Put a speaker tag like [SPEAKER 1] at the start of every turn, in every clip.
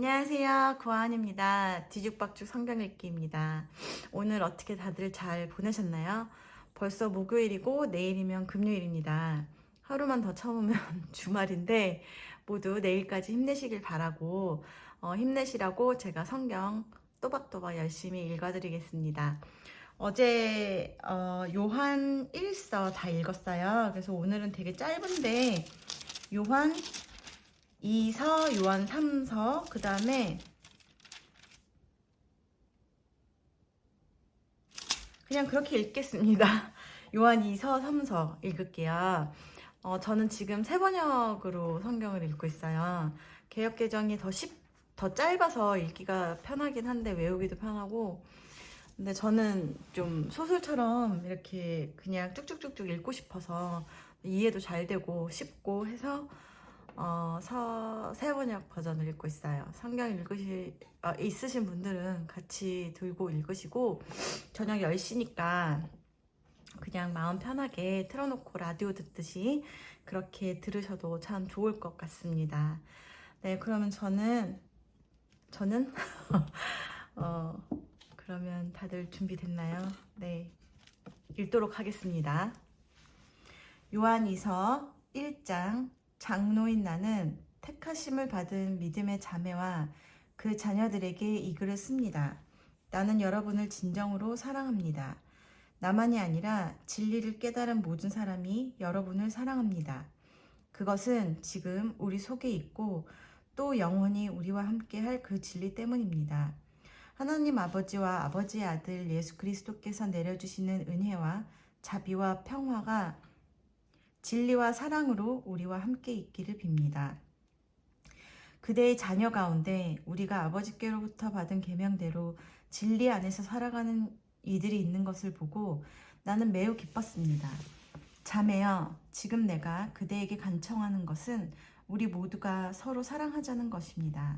[SPEAKER 1] 안녕하세요. 구하은입니다. 뒤죽박죽 성경 읽기입니다. 오늘 어떻게 다들 잘 보내셨나요? 벌써 목요일이고 내일이면 금요일입니다. 하루만 더 참으면 주말인데 모두 내일까지 힘내시길 바라고 어, 힘내시라고 제가 성경 또박또박 열심히 읽어드리겠습니다. 어제 어, 요한 1서 다 읽었어요. 그래서 오늘은 되게 짧은데 요한 2서, 요한 3서, 그 다음에 그냥 그렇게 읽겠습니다. 요한 2서, 3서 읽을게요. 어, 저는 지금 세 번역으로 성경을 읽고 있어요. 개혁 개정이 더 쉽, 더 짧아서 읽기가 편하긴 한데 외우기도 편하고 근데 저는 좀 소설처럼 이렇게 그냥 쭉쭉쭉쭉 읽고 싶어서 이해도 잘 되고 쉽고 해서 어, 서, 세번역 버전을 읽고 있어요. 성경 읽으시, 어, 있으신 분들은 같이 들고 읽으시고, 저녁 10시니까 그냥 마음 편하게 틀어놓고 라디오 듣듯이 그렇게 들으셔도 참 좋을 것 같습니다. 네, 그러면 저는, 저는, 어, 그러면 다들 준비됐나요? 네, 읽도록 하겠습니다. 요한이서 1장 장로인 나는 택하심을 받은 믿음의 자매와 그 자녀들에게 이 글을 씁니다. 나는 여러분을 진정으로 사랑합니다. 나만이 아니라 진리를 깨달은 모든 사람이 여러분을 사랑합니다. 그것은 지금 우리 속에 있고 또 영원히 우리와 함께 할 그 진리 때문입니다. 하나님 아버지와 아버지의 아들 예수 그리스도께서 내려주시는 은혜와 자비와 평화가 진리와 사랑으로 우리와 함께 있기를 빕니다. 그대의 자녀 가운데 우리가 아버지께로부터 받은 계명대로 진리 안에서 살아가는 이들이 있는 것을 보고 나는 매우 기뻤습니다. 자매여, 지금 내가 그대에게 간청하는 것은 우리 모두가 서로 사랑하자는 것입니다.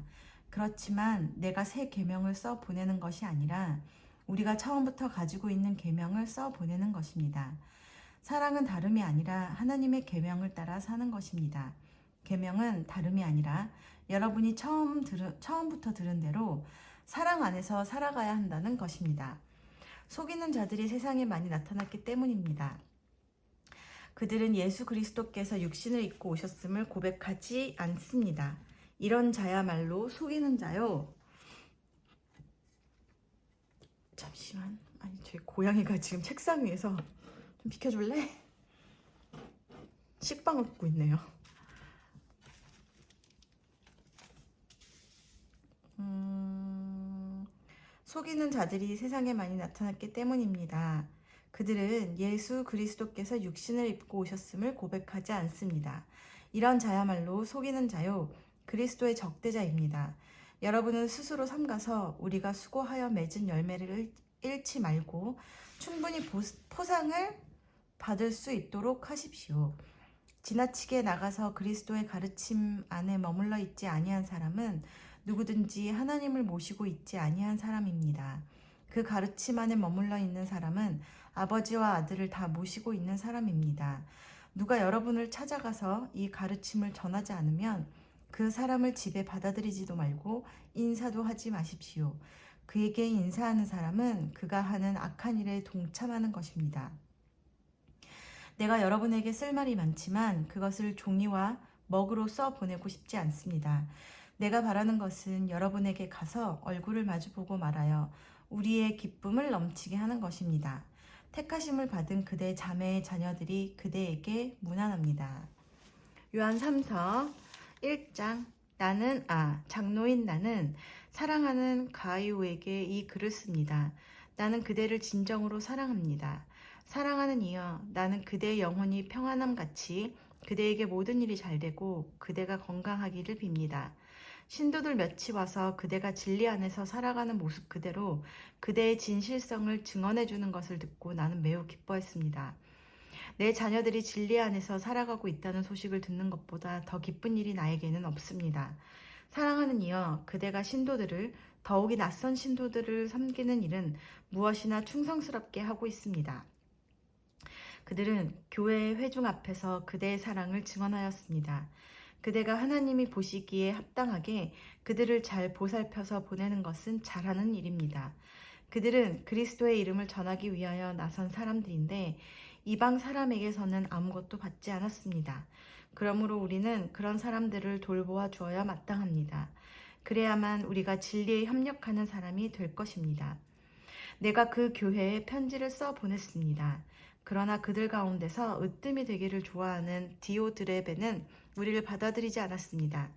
[SPEAKER 1] 그렇지만 내가 새 계명을 써 보내는 것이 아니라 우리가 처음부터 가지고 있는 계명을 써 보내는 것입니다. 사랑은 다름이 아니라 하나님의 계명을 따라 사는 것입니다. 계명은 다름이 아니라 여러분이 처음 들 처음부터 들은 대로 사랑 안에서 살아가야 한다는 것입니다. 속이는 자들이 세상에 많이 나타났기 때문입니다. 그들은 예수 그리스도께서 육신을 입고 오셨음을 고백하지 않습니다. 이런 자야말로 속이는 자요. 잠시만. 아니, 제 고양이가 지금 책상 위에서 좀 비켜줄래? 식빵을 굽고 있네요. 음, 속이는 자들이 세상에 많이 나타났기 때문입니다. 그들은 예수 그리스도께서 육신을 입고 오셨음을 고백하지 않습니다. 이런 자야말로 속이는 자요, 그리스도의 적대자입니다. 여러분은 스스로 삼가서 우리가 수고하여 맺은 열매를 잃지 말고 충분히 포상을 받을 수 있도록 하십시오. 지나치게 나가서 그리스도의 가르침 안에 머물러 있지 아니한 사람은 누구든지 하나님을 모시고 있지 아니한 사람입니다. 그 가르침 안에 머물러 있는 사람은 아버지와 아들을 다 모시고 있는 사람입니다. 누가 여러분을 찾아가서 이 가르침을 전하지 않으면 그 사람을 집에 받아들이지도 말고 인사도 하지 마십시오. 그에게 인사하는 사람은 그가 하는 악한 일에 동참하는 것입니다. 내가 여러분에게 쓸 말이 많지만 그것을 종이와 먹으로 써 보내고 싶지 않습니다. 내가 바라는 것은 여러분에게 가서 얼굴을 마주보고 말하여 우리의 기쁨을 넘치게 하는 것입니다. 택하심을 받은 그대 자매의 자녀들이 그대에게 무난합니다. 요한 3서 1장 나는 아 장로인 나는 사랑하는 가이오에게 이 글을 씁니다. 나는 그대를 진정으로 사랑합니다. 사랑하는 이여, 나는 그대의 영혼이 평안함 같이 그대에게 모든 일이 잘 되고 그대가 건강하기를 빕니다. 신도들 몇이 와서 그대가 진리 안에서 살아가는 모습 그대로 그대의 진실성을 증언해 주는 것을 듣고 나는 매우 기뻐했습니다. 내 자녀들이 진리 안에서 살아가고 있다는 소식을 듣는 것보다 더 기쁜 일이 나에게는 없습니다. 사랑하는 이여, 그대가 신도들을 더욱이 낯선 신도들을 섬기는 일은 무엇이나 충성스럽게 하고 있습니다. 그들은 교회의 회중 앞에서 그대의 사랑을 증언하였습니다. 그대가 하나님이 보시기에 합당하게 그들을 잘 보살펴서 보내는 것은 잘하는 일입니다. 그들은 그리스도의 이름을 전하기 위하여 나선 사람들인데 이방 사람에게서는 아무것도 받지 않았습니다. 그러므로 우리는 그런 사람들을 돌보아 주어야 마땅합니다. 그래야만 우리가 진리에 협력하는 사람이 될 것입니다. 내가 그 교회에 편지를 써 보냈습니다. 그러나 그들 가운데서 으뜸이 되기를 좋아하는 디오드레베는 우리를 받아들이지 않았습니다.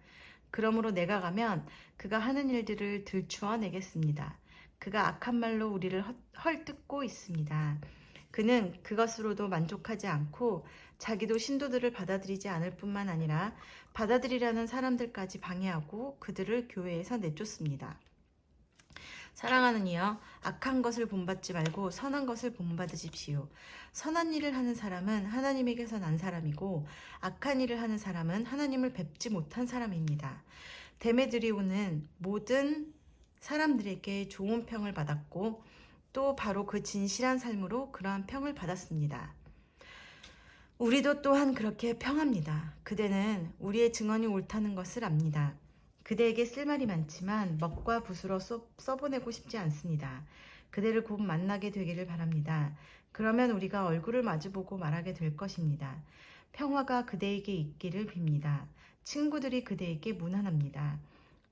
[SPEAKER 1] 그러므로 내가 가면 그가 하는 일들을 들추어 내겠습니다. 그가 악한 말로 우리를 헛- 헐뜯고 있습니다. 그는 그것으로도 만족하지 않고 자기도 신도들을 받아들이지 않을 뿐만 아니라 받아들이려는 사람들까지 방해하고 그들을 교회에서 내쫓습니다. 사랑하는 이여, 악한 것을 본받지 말고 선한 것을 본받으십시오. 선한 일을 하는 사람은 하나님에게서 난 사람이고 악한 일을 하는 사람은 하나님을 뵙지 못한 사람입니다. 데메드리오는 모든 사람들에게 좋은 평을 받았고 또 바로 그 진실한 삶으로 그러한 평을 받았습니다. 우리도 또한 그렇게 평합니다. 그대는 우리의 증언이 옳다는 것을 압니다. 그대에게 쓸 말이 많지만 먹과 붓으로 써, 써보내고 싶지 않습니다. 그대를 곧 만나게 되기를 바랍니다. 그러면 우리가 얼굴을 마주보고 말하게 될 것입니다. 평화가 그대에게 있기를 빕니다. 친구들이 그대에게 무난합니다.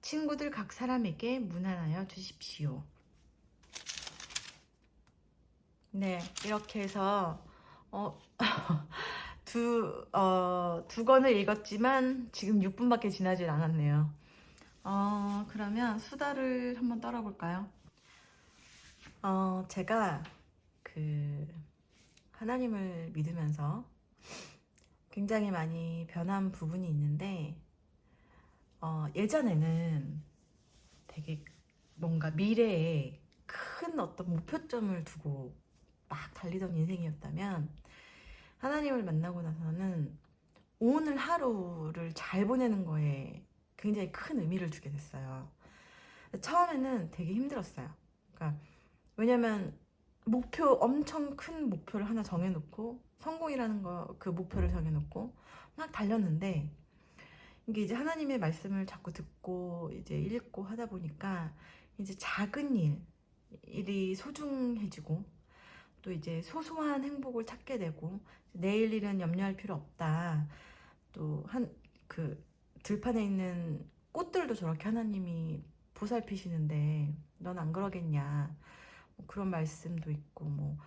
[SPEAKER 1] 친구들 각 사람에게 무난하여 주십시오. 네, 이렇게 해서 어, 두, 어, 두 권을 읽었지만 지금 6분밖에 지나질 않았네요. 어, 그러면 수다를 한번 떨어볼까요? 어, 제가 그 하나님을 믿으면서 굉장히 많이 변한 부분이 있는데 어, 예전에는 되게 뭔가 미래에 큰 어떤 목표점을 두고 막 달리던 인생이었다면 하나님을 만나고 나서는 오늘 하루를 잘 보내는 거에 굉장히 큰 의미를 두게 됐어요. 처음에는 되게 힘들었어요. 그러니까 왜냐면 목표 엄청 큰 목표를 하나 정해놓고 성공이라는 거 그 목표를 정해놓고 막 달렸는데 이게 이제 하나님의 말씀을 자꾸 듣고 이제 읽고 하다 보니까 이제 작은 일 일이 소중해지고 또 이제 소소한 행복을 찾게 되고 내일 일은 염려할 필요 없다. 또 한 그 들판에 있는 꽃들도 저렇게 하나님이 보살피시는데 넌 안 그러겠냐. 뭐 그런 말씀도 있고 뭐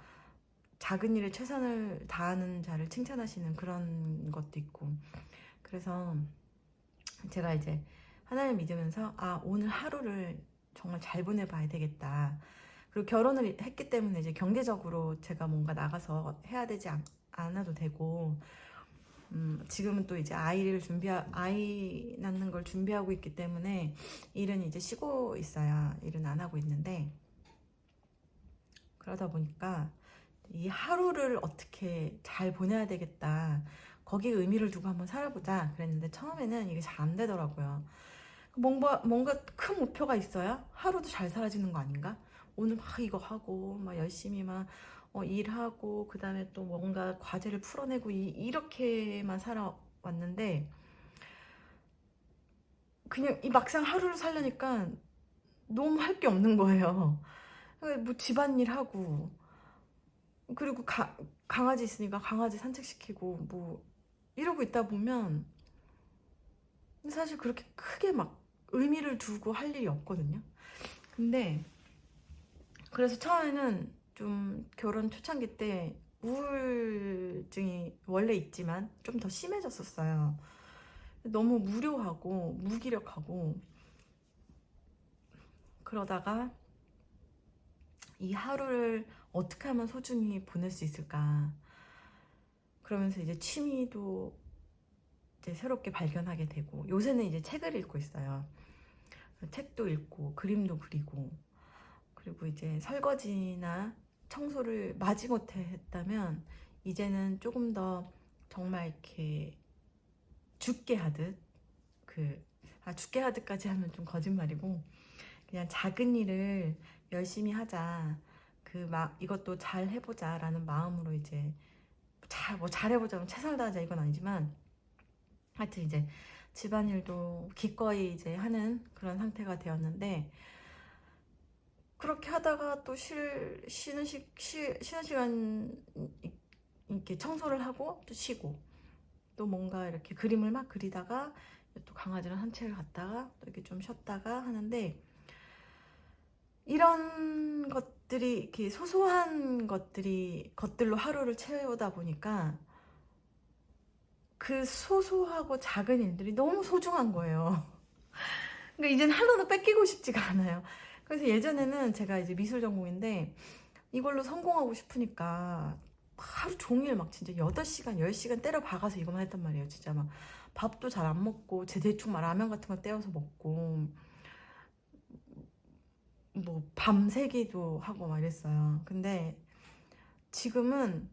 [SPEAKER 1] 작은 일에 최선을 다하는 자를 칭찬하시는 그런 것도 있고 그래서 제가 이제 하나님 믿으면서 아 오늘 하루를 정말 잘 보내봐야 되겠다. 그리고 결혼을 했기 때문에 이제 경제적으로 제가 뭔가 나가서 해야 되지 않, 않아도 되고 음, 지금은 또 이제 아이를 준비 아이 낳는 걸 준비하고 있기 때문에 일은 이제 쉬고 있어요. 일은 안 하고 있는데 그러다 보니까 이 하루를 어떻게 잘 보내야 되겠다. 거기에 의미를 두고 한번 살아보자 그랬는데 처음에는 이게 잘 안 되더라고요. 뭔가 뭔가 큰 목표가 있어야 하루도 잘 살아지는 거 아닌가? 오늘 막 이거 하고 막 열심히 막 어, 일하고 그 다음에 또 뭔가 과제를 풀어내고 이, 이렇게만 살아왔는데 그냥 이 막상 하루를 살려니까 너무 할 게 없는 거예요. 뭐 집안일 하고 그리고 가, 강아지 있으니까 강아지 산책시키고 뭐 이러고 있다 보면 사실 그렇게 크게 막 의미를 두고 할 일이 없거든요. 근데 그래서 처음에는 좀 결혼 초창기 때 우울증이 원래 있지만 좀 더 심해졌었어요. 너무 무료하고 무기력하고 그러다가 이 하루를 어떻게 하면 소중히 보낼 수 있을까? 그러면서 이제 취미도 이제 새롭게 발견하게 되고 요새는 이제 책을 읽고 있어요. 책도 읽고 그림도 그리고 그리고 이제 설거지나 청소를 마지못해 했다면 이제는 조금 더 정말 이렇게 죽게 하듯 그 아 죽게 하듯까지 하면 좀 거짓말이고 그냥 작은 일을 열심히 하자. 그 막 이것도 잘 해보자 라는 마음으로 이제 잘 뭐 잘해보자면 최선을 다하자 이건 아니지만 하여튼 이제 집안일도 기꺼이 이제 하는 그런 상태가 되었는데 그렇게 하다가 또 쉴, 쉬는, 시, 쉬, 쉬는 시간 이- 이렇게 청소를 하고 또 쉬고 또 뭔가 이렇게 그림을 막 그리다가 또 강아지랑 산책을 갔다가 또 이렇게 좀 쉬었다가 하는데 이런 것들이 이렇게 소소한 것들이 것들로 하루를 채우다 보니까 그 소소하고 작은 일들이 너무 소중한 거예요. 그러니까 이제는 하나도 뺏기고 싶지가 않아요. 그래서 예전에는 제가 이제 미술 전공인데 이걸로 성공하고 싶으니까 하루 종일 막 진짜 8시간, 10시간 때려 박아서 이것만 했단 말이에요. 진짜 막 밥도 잘 안 먹고 제 대충 막 라면 같은 거 떼어서 먹고 뭐 밤새기도 하고 막 이랬어요. 근데 지금은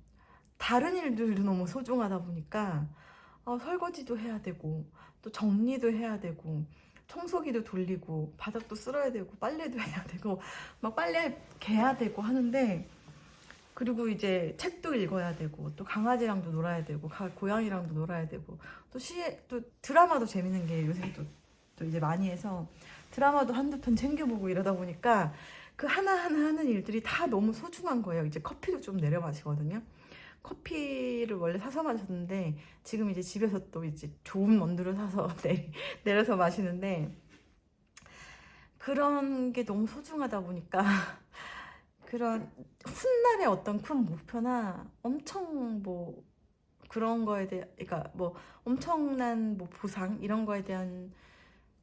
[SPEAKER 1] 다른 일들도 너무 소중하다 보니까 어, 설거지도 해야 되고 또 정리도 해야 되고 청소기도 돌리고 바닥도 쓸어야 되고 빨래도 해야 되고 막 빨래 개야 되고 하는데 그리고 이제 책도 읽어야 되고 또 강아지랑도 놀아야 되고 가- 고양이랑도 놀아야 되고 또 시에 또 드라마도 재밌는 게 요새 또, 또 이제 많이 해서 드라마도 한두 편 챙겨보고 이러다 보니까 그 하나하나 하는 일들이 다 너무 소중한 거예요. 이제 커피도 좀 내려 마시거든요. 커피를 원래 사서 마셨는데 지금 이제 집에서 또 이제 좋은 원두를 사서 내, 내려서 마시는데 그런 게 너무 소중하다 보니까 그런 훗날의 어떤 큰 목표나 엄청 뭐 그런 거에 대해 그러니까 뭐 엄청난 뭐 보상 이런 거에 대한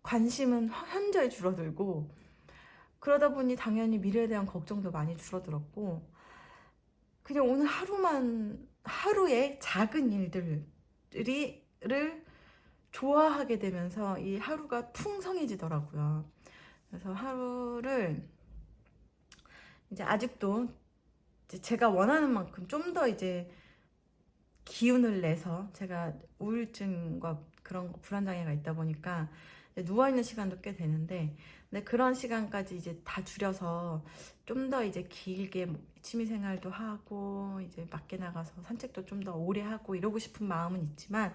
[SPEAKER 1] 관심은 현저히 줄어들고 그러다 보니 당연히 미래에 대한 걱정도 많이 줄어들었고 그냥 오늘 하루만 하루의 작은 일들이 를 좋아하게 되면서 이 하루가 풍성해지더라고요. 그래서 하루를 이제 아직도 제가 원하는 만큼 좀 더 이제 기운을 내서 제가 우울증과 그런 거, 불안 장애가 있다 보니까 누워 있는 시간도 꽤 되는데 근데 그런 시간까지 이제 다 줄여서 좀 더 이제 길게 뭐 취미 생활도 하고 이제 밖에 나가서 산책도 좀 더 오래 하고 이러고 싶은 마음은 있지만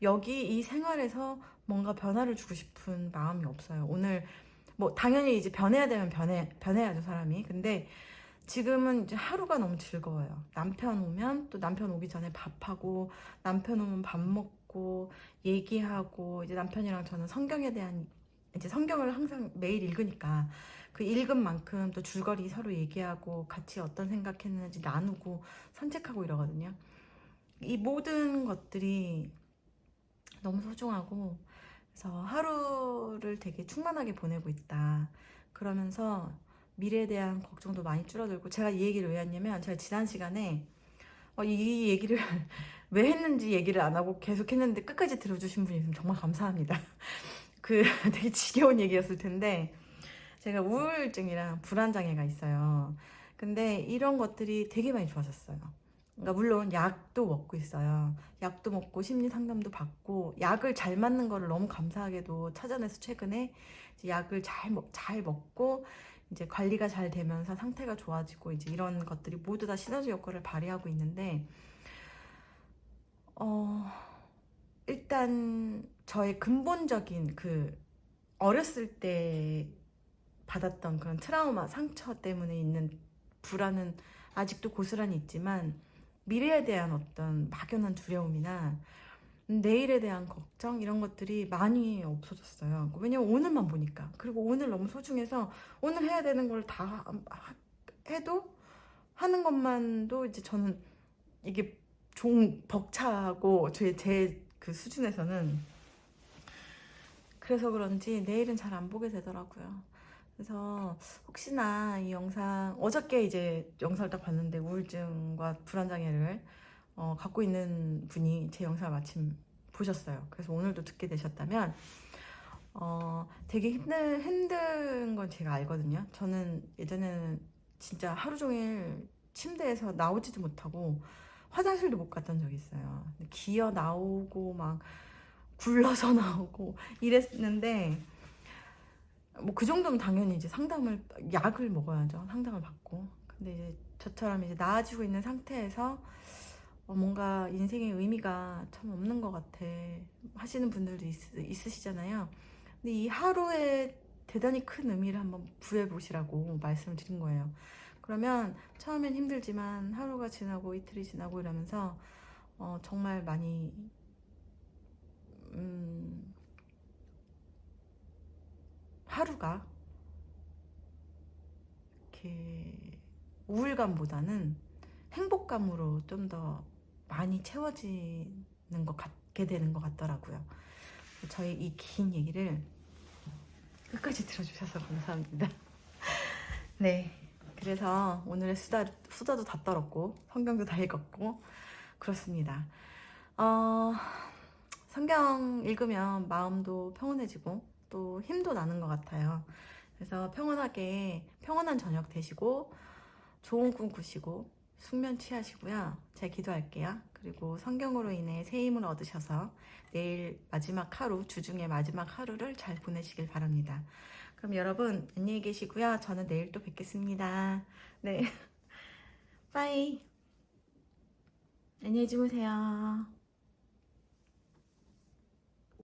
[SPEAKER 1] 여기 이 생활에서 뭔가 변화를 주고 싶은 마음이 없어요. 오늘 뭐 당연히 이제 변해야 되면 변해 변해야죠 사람이. 근데 지금은 이제 하루가 너무 즐거워요. 남편 오면 또 남편 오기 전에 밥하고 남편 오면 밥 먹고 얘기하고 이제 남편이랑 저는 성경에 대한 이제 성경을 항상 매일 읽으니까 그 읽은 만큼 또 줄거리 서로 얘기하고 같이 어떤 생각했는지 나누고 산책하고 이러거든요. 이 모든 것들이 너무 소중하고 그래서 하루를 되게 충만하게 보내고 있다. 그러면서 미래에 대한 걱정도 많이 줄어들고 제가 이 얘기를 왜 했냐면 제가 지난 시간에 어, 이 얘기를 왜 했는지 얘기를 안 하고 계속 했는데 끝까지 들어주신 분이 정말 감사합니다. 그 되게 지겨운 얘기였을 텐데 제가 우울증이랑 불안 장애가 있어요. 근데 이런 것들이 되게 많이 좋아졌어요. 그러니까 물론 약도 먹고 있어요. 약도 먹고 심리 상담도 받고 약을 잘 맞는 거를 너무 감사하게도 찾아내서 최근에 약을 잘, 먹, 잘 먹고 이제 관리가 잘 되면서 상태가 좋아지고 이제 이런 것들이 모두 다 시너지 효과를 발휘하고 있는데 어 일단 저의 근본적인 그 어렸을 때 받았던 그런 트라우마 상처 때문에 있는 불안은 아직도 고스란히 있지만 미래에 대한 어떤 막연한 두려움이나 내일에 대한 걱정 이런 것들이 많이 없어졌어요. 왜냐면 오늘만 보니까 그리고 오늘 너무 소중해서 오늘 해야 되는 걸 다 해도 하는 것만도 이제 저는 이게 종 벅차고 제그 수준에서는 그래서 그런지 내일은 잘 안 보게 되더라고요. 그래서 혹시나 이 영상 어저께 이제 영상을 딱 봤는데 우울증과 불안장애를 어, 갖고 있는 분이 제 영상을 마침 보셨어요. 그래서 오늘도 듣게 되셨다면 어, 되게 힘든 힘든 건 제가 알거든요. 저는 예전에는 진짜 하루 종일 침대에서 나오지도 못하고 화장실도 못 갔던 적이 있어요. 기어 나오고 막 굴러서 나오고 이랬는데 뭐 그 정도면 당연히 이제 상담을 약을 먹어야죠. 상담을 받고. 근데 이제 저처럼 이제 나아지고 있는 상태에서 어, 뭔가 인생의 의미가 참 없는 것 같아 하시는 분들도 있, 있으시잖아요. 근데 이 하루에 대단히 큰 의미를 한번 부여해 보시라고 말씀을 드린 거예요. 그러면 처음엔 힘들지만 하루가 지나고 이틀이 지나고 이러면서 어, 정말 많이 음, 하루가 이렇게 우울감보다는 행복감으로 좀 더 많이 채워지는 것 같게 되는 것 같더라고요. 저희 이 긴 얘기를 끝까지 들어주셔서 감사합니다. 네. 그래서 오늘의 수다, 수다도 다 떨었고, 성경도 다 읽었고, 그렇습니다. 어, 성경 읽으면 마음도 평온해지고, 또 힘도 나는 것 같아요. 그래서 평온하게, 평온한 저녁 되시고, 좋은 꿈 꾸시고, 숙면 취하시고요. 제가 기도할게요. 그리고 성경으로 인해 새 힘을 얻으셔서 내일 마지막 하루, 주중의 마지막 하루를 잘 보내시길 바랍니다. 그럼 여러분 안녕히 계시고요. 저는 내일 또 뵙겠습니다. 네. 빠이. 안녕히 주무세요.